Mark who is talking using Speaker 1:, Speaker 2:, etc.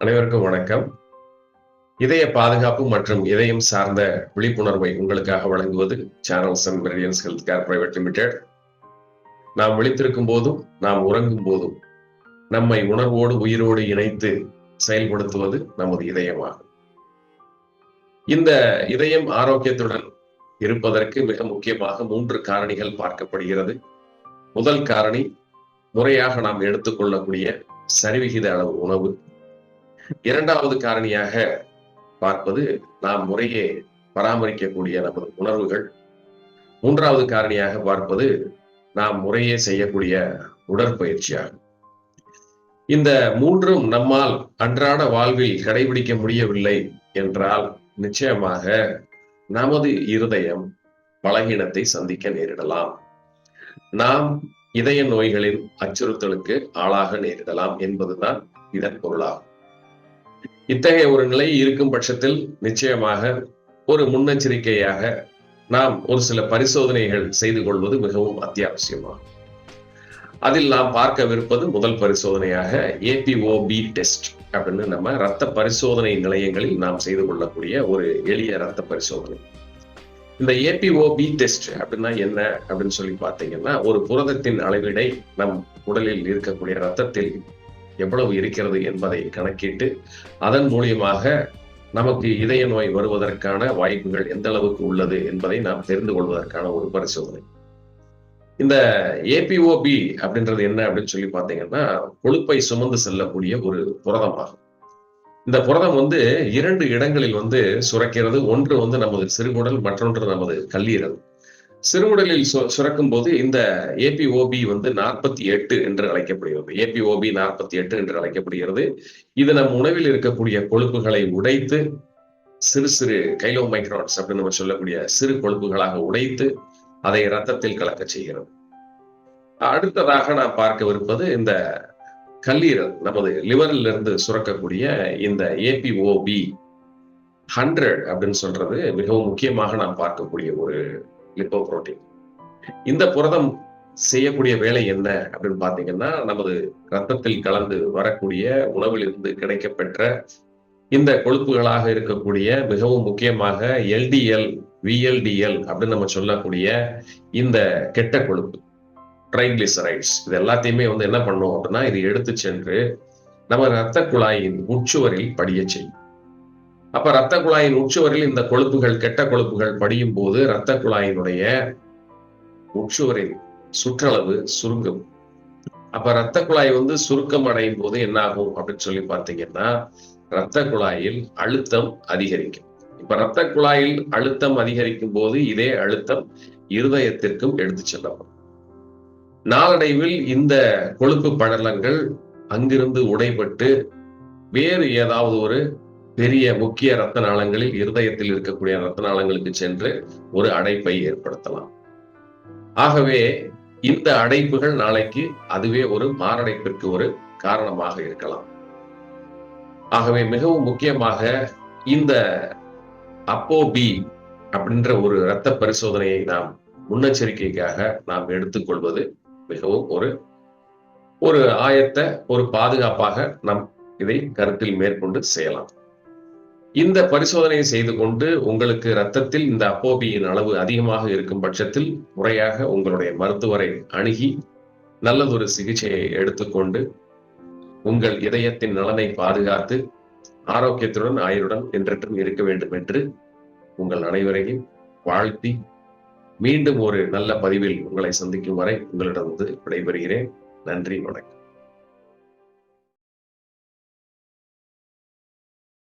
Speaker 1: அனைவருக்கும் வணக்கம். இதய பாதுகாப்பு மற்றும் இதயம் சார்ந்த விழிப்புணர்வை உங்களுக்காக வழங்குவது channels and meridians health care private limited நாம் விழித்திருக்கும் போதும் நாம் உறங்கும் போதும் நம்மை உணர்வோடு உயிரோடு இணைத்து செயல்படுத்துவது நமது இதயமாகும். இந்த இதயம் ஆரோக்கியத்துடன் இருப்பதற்கு மிக முக்கியமாக மூன்று காரணிகள் பார்க்கப்படுகிறது. முதல் காரணி முறையாக நாம் எடுத்துக்கொள்ளக்கூடிய சரிவிகித அளவு உணவு. இரண்டாவது காரணியாக பார்ப்பது நாம் முறையே பராமரிக்கக்கூடிய நமது உணர்வுகள். மூன்றாவது காரணியாக பார்ப்பது நாம் முறையே செய்யக்கூடிய உடற்பயிற்சியாகும். இந்த மூன்றும் நம்மால் அன்றாட வாழ்வில் கடைபிடிக்க முடியவில்லை என்றால் நிச்சயமாக நமது இருதயம் பலகீனத்தை சந்திக்க நேரிடலாம். நாம் இதய நோய்களின் அச்சுறுத்தலுக்கு ஆளாக நேரிடலாம் என்பதுதான் இதன் பொருளாகும். இத்தகைய ஒரு நிலை இருக்கும் பட்சத்தில் நிச்சயமாக ஒரு முன்னெச்சரிக்கையாக நாம் ஒரு சில பரிசோதனைகள் செய்து கொள்வது மிகவும் அத்தியாவசியமாகும். அதில் நாம் பார்க்கவிருப்பது முதல் பரிசோதனையாக ஏபிஓபி டெஸ்ட் அப்படின்னு நம்ம ரத்த பரிசோதனை நிலையங்களில் நாம் செய்து கொள்ளக்கூடிய ஒரு எளிய ரத்த பரிசோதனை. இந்த ஏபிஓபி டெஸ்ட் அப்படின்னா என்ன அப்படின்னு சொல்லி பார்த்தீங்கன்னா ஒரு புரதத்தின் அளவிடை நம் உடலில் இருக்கக்கூடிய ரத்தத்தில் எவ்வளவு இருக்கிறது என்பதை கணக்கிட்டு அதன் மூலியமாக நமக்கு இதய நோய் வருவதற்கான வாய்ப்புகள் எந்த அளவுக்கு உள்ளது என்பதை நாம் தெரிந்து கொள்வதற்கான ஒரு பரிசோதனை. இந்த ஏபிஓபி அப்படின்றது என்ன அப்படின்னு சொல்லி பார்த்தீங்கன்னா கொழுப்பை சுமந்து செல்லக்கூடிய ஒரு புரதமாகும். இந்த புரதம் வந்து இரண்டு இடங்களில் வந்து சுரக்கிறது. ஒன்று வந்து நமது சிறுகுடல் மற்றொன்று நமது கல்லீரல். சிறுகுடலில் சுரக்கும் போது இந்த ஏபிஓபி வந்து நாற்பத்தி எட்டு என்று அழைக்கப்படுகிறது. ஏபிஓபி நாற்பத்தி எட்டு என்று அழைக்கப்படுகிறது. இது நம் உணவில் இருக்கக்கூடிய கொழுப்புகளை உடைத்து சிறு சிறு கைலோ மைக்ரான்ஸ் அப்படின்னு நம்ம சொல்லக்கூடிய சிறு கொழுப்புகளாக உடைத்து அதை ரத்தத்தில் கலக்க செய்கிறது. அடுத்ததாக நாம் பார்க்கவிருப்பது இந்த கல்லீரல் நமது லிவரில் இருந்து சுரக்கக்கூடிய இந்த ஏபிஓபி ஹண்ட்ரட் அப்படின்னு சொல்றது மிகவும் முக்கியமாக நாம் பார்க்கக்கூடிய ஒரு லிப்போ புரோட்டீன் இந்த புரதம் செய்யக்கூடிய வேலை என்ன அப்படின்னு பாத்தீங்கன்னா நமது ரத்தத்தில் கலந்து வரக்கூடிய உணவிலிருந்து கிடைக்கப்பெற்ற இந்த கொழுப்புகளாக இருக்கக்கூடிய மிகவும் முக்கியமாக எல்டிஎல் விஎல்டிஎல் அப்படின்னு நம்ம சொல்லக்கூடிய இந்த கெட்ட கொழுப்பு ட்ரைக்ளிசரைட்ஸ். இது எல்லாத்தையுமே வந்து என்ன பண்ணும் அப்படின்னா இது எடுத்து சென்று நம்ம ரத்த குழாயின் உச்சுவரில் படிய செய்யும். அப்ப ரத்த குழாயின் உச்சுவரில் இந்த கொழுப்புகள் கெட்ட கொழுப்புகள் படியும் போது ரத்த குழாயினுடைய உச்சுவரின் சுற்றளவு சுருங்கும். அப்ப ரத்த குழாய் வந்து சுருக்கம் அடையும் போது என்ன ஆகும் அப்படின்னு சொல்லி பார்த்தீங்கன்னா ரத்த குழாயில் அழுத்தம் அதிகரிக்கும். இப்ப ரத்த குழாயில் அழுத்தம் அதிகரிக்கும் போது இதே அழுத்தம் இருதயத்திற்கும் எடுத்து செல்லப்படும். நாளடைவில் இந்த கொழுப்பு படலங்கள் அங்கிருந்து உடைபட்டு வேறு ஏதாவது ஒரு பெரிய முக்கிய ரத்த நாளங்களில் இருதயத்தில் இருக்கக்கூடிய ரத்த நாளங்களுக்கு சென்று ஒரு அடைப்பை ஏற்படுத்தலாம். ஆகவே இந்த அடைப்புகள் நாளைக்கு அதுவே ஒரு மாரடைப்பிற்கு ஒரு காரணமாக இருக்கலாம். ஆகவே மிகவும் முக்கியமாக இந்த அப்போ பி அப்படின்ற ஒரு இரத்த பரிசோதனையை நாம் முன்னெச்சரிக்கைக்காக நாம் எடுத்துக்கொள்வது மிகவும் ஒரு ஒரு ஆயத்த ஒரு பாதுகாப்பாக நாம் இதை கருத்தில் மேற்கொண்டு செய்யலாம். இந்த பரிசோதனையை செய்து கொண்டு உங்களுக்கு ரத்தத்தில் இந்த அப்போபியின் அளவு அதிகமாக இருக்கும் பட்சத்தில் முறையாக உங்களுடைய மருத்துவரை அணுகி நல்லதொரு சிகிச்சையை எடுத்துக்கொண்டு உங்கள் இதயத்தின் நலனை பாதுகாத்து ஆரோக்கியத்துடன் ஆயுடன் என்றென்றும் இருக்க வேண்டும் என்று உங்கள் அனைவரையும் வாழ்த்தி மீண்டும் ஒரு நல்ல பதிவில் உங்களை சந்திக்கும் வரை உங்களிடம் வந்து விடைபெறுகிறேன். நன்றி வணக்கம்.